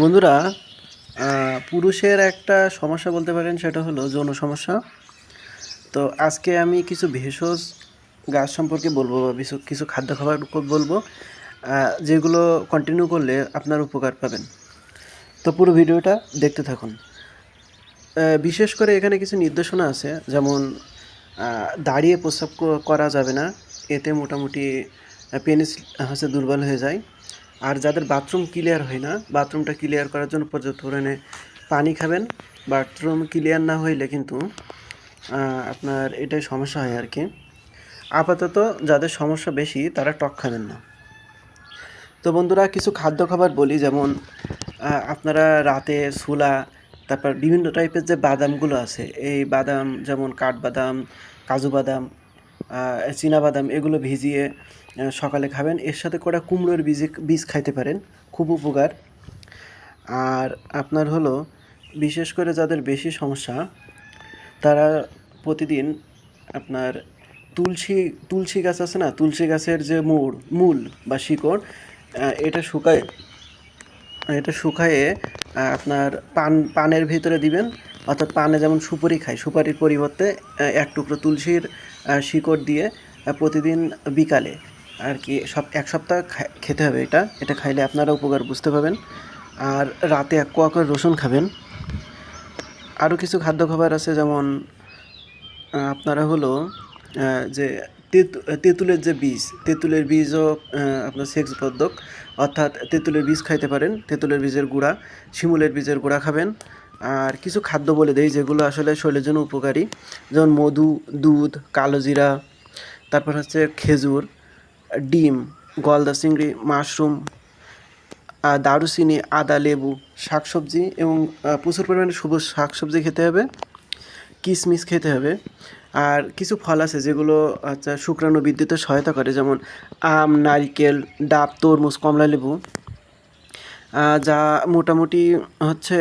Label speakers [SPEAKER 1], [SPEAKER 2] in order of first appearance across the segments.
[SPEAKER 1] বন্ধুরা পুরুষের একটা সমস্যা বলতে পারেন, সেটা হলো যৌন সমস্যা। তো আজকে আমি কিছু ভেষজ গাছ সম্পর্কে বলব বা কিছু কিছু খাদ্য খাবার বলব যেগুলো কন্টিনিউ করলে আপনার উপকার পাবেন। তো পুরো ভিডিওটা দেখতে থাকুন। বিশেষ করে এখানে কিছু নির্দেশনা আছে, যেমন দাঁড়িয়ে প্রস্রাব করা যাবে না, এতে মোটামুটি পেনিস হচ্ছে দুর্বল হয়ে যায়। আর যাদের বাথরুম ক্লিয়ার হয় না বাথরুমটা ক্লিয়ার করার জন্য পর্যাপ্ত পরিমাণে পানি খাবেন। বাথরুম ক্লিয়ার না হইলে কিন্তু আপনার এটাই সমস্যা হয় আর কি আপাতত যাদের সমস্যা বেশি, তারা টক খাবেন না। তো বন্ধুরা, কিছু খাদ্য খাবার বলি, যেমন আপনারা রাতে ছোলা তারপর বিভিন্ন টাইপের যে বাদামগুলো আছে, এই বাদাম যেমন কাঠবাদাম, কাজু বাদাম বাদাম এগুলো ভিজিয়ে সকালে খাবেন। এর সাথে করে কুমড়োর বীজ বীজ খাইতে পারেন। খুব উপকার। আর আপনার হলো, বিশেষ করে যাদের বেশি সমস্যা, তারা প্রতিদিন আপনার তুলসী তুলসী গাছ আছে না? তুলসী গাছের যে মূল মূল বা শিকড় এটা শুকায়। এটা শুকায়ে আপনার পান, পানের ভিতরে দিবেন, অর্থাৎ পানে যেমন সুপারি খায়, সুপারির পরিবর্তে এক টুকরো তুলসীর শিকড় দিয়ে প্রতিদিন বিকালে আর কি সব এক সপ্তাহ খেতে হবে এটা। এটা খাইলে আপনারা উপকার বুঝতে পাবেন আর রাতে এক কোয়া করে রসুন খাবেন। আরও কিছু খাদ্য খাবার আছে যেমন আপনারা হলো যে তেঁতুলের যে বীজ, তেঁতুলের বীজও আপনার সেক্স বর্ধক অর্থাৎ তেঁতুলের বীজ খাইতে পারেন, তেঁতুলের বীজের গুঁড়া, শিমুলের বীজের গুঁড়া খাবেন। আর কিছু খাদ্য বলে দেই যেগুলো আসলে শরীরের জন্য উপকারী। যেমন মধু, দুধ, কালো জিরা, তারপর হচ্ছে খেজুর, ডিম, গলদা চিংড়ি, মাশরুম দারুচিনি, আদা, লেবু, শাকসবজি এবং প্রচুর পরিমাণে সবুজ শাকসবজি খেতে হবে। কিশমিশ খেতে হবে। আর কিছু ফল আছে যেগুলো আচ্ছা শুক্রাণু বৃদ্ধিতে সহায়তা করে, যেমন আম, নারিকেল, ডাব, তরমুজ কমলা লেবু যা মোটামুটি হচ্ছে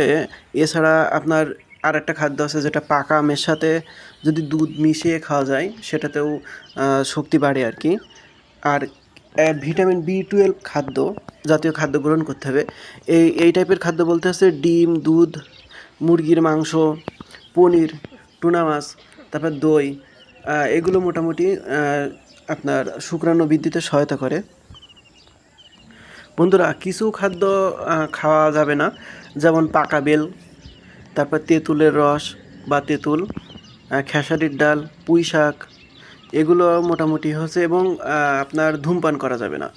[SPEAKER 1] এছাড়া আপনার আর একটা খাদ্য আছে যেটা পাকা আমের সাথে যদি দুধ মিশিয়ে খাওয়া যায়, সেটাতেও শক্তি বাড়ে আর কি আর ভিটামিন বি টুয়েলভ খাদ্য, জাতীয় খাদ্য গ্রহণ করতে হবে। এই এই টাইপের খাদ্য বলতে হচ্ছে ডিম, দুধ, মুরগির মাংস, পনির টুনা মাছ, তারপর দই এগুলো মোটামুটি আপনার শুক্রাণু বৃদ্ধিতে সহায়তা করে। বন্ধুরা, কিছু খাদ্য খাওয়া যাবে না। যেমন পাকা বেল, তারপর তেঁতুলের রস বা তেঁতুল খেসারির ডাল, পুঁই শাক, এগুলো মোটামুটি হচ্ছে এবং আপনার ধূমপান করা যাবে না।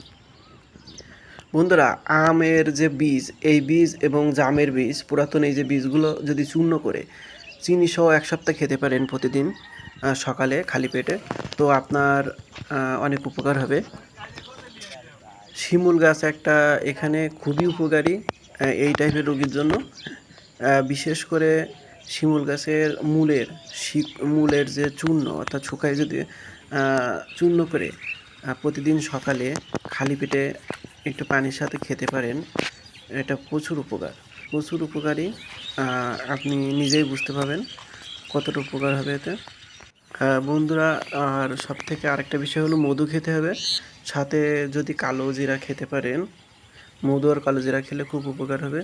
[SPEAKER 1] বন্ধুরা, আমের যে বীজ, এই বীজ এবং জামের বীজ, পুরাতন এই যে বীজগুলো যদি চূর্ণ করে চিনি সহ এক সপ্তাহ খেতে পারেন প্রতিদিন সকালে খালি পেটে। তো আপনার অনেক উপকার হবে। শিমুল গাছ একটা এখানে খুবই উপকারী এই টাইপের রোগীর জন্য। বিশেষ করে শিমুল গাছের মূলের মূলের যে চূর্ণ, অর্থাৎ শুকায় যদি চূর্ণ করে প্রতিদিন সকালে খালি পেটে একটু পানির সাথে খেতে পারেন, এটা প্রচুর উপকার। প্রচুর উপকারী আপনি নিজেই বুঝতে পারবেন কতটা উপকার হবে এতে। বন্ধুরা, আর সব থেকে আরেকটা বিষয় হলো মধু খেতে হবে। সাথে যদি কালো জিরা খেতে পারেন, মধু আর কালো জিরা খেলে খুব উপকার হবে।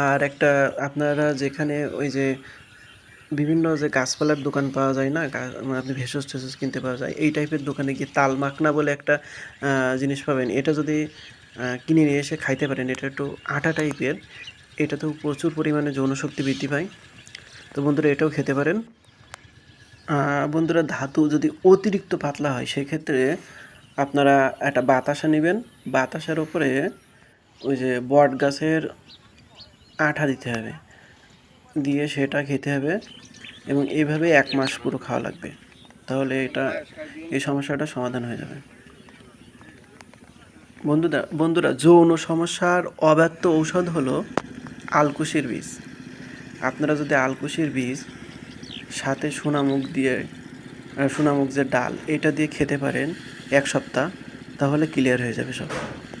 [SPEAKER 1] আর একটা আপনারা যেখানে ওই যে বিভিন্ন যে গাছপালার দোকান পাওয়া যায় না আপনি ভেষজ টেষজ কিনতে পাওয়া যায়, এই টাইপের দোকানে গিয়ে তাল মাখনা বলে একটা জিনিস পাবেন। এটা যদি কিনে নিয়ে এসে খাইতে পারেন। এটা একটু আটা টাইপের। এটাতেও প্রচুর পরিমাণে যৌনশক্তি বৃদ্ধি পায়। তো বন্ধুরা, এটাও খেতে পারেন। বন্ধুরা, ধাতু যদি অতিরিক্ত পাতলা হয়, সেক্ষেত্রে আপনারা একটা বাতাসা নেবেন। বাতাসার ওপরে ওই যে বট গাছের আঠা দিতে হবে। দিয়ে সেটা খেতে হবে এবং এইভাবে এক মাস পুরো খাওয়া লাগবে। তাহলে এটা, এই সমস্যাটা সমাধান হয়ে যাবে। বন্ধুরা বন্ধুরা, যৌন সমস্যার অব্যর্থ ঔষধ হলো আলকুশির বীজ। আপনারা যদি আলকুশির বীজ সাথে সোনামুখ দিয়ে সোনামুখ যে ডাল, এটা দিয়ে খেতে পারেন এক সপ্তাহ, তাহলে ক্লিয়ার হয়ে যাবে সব।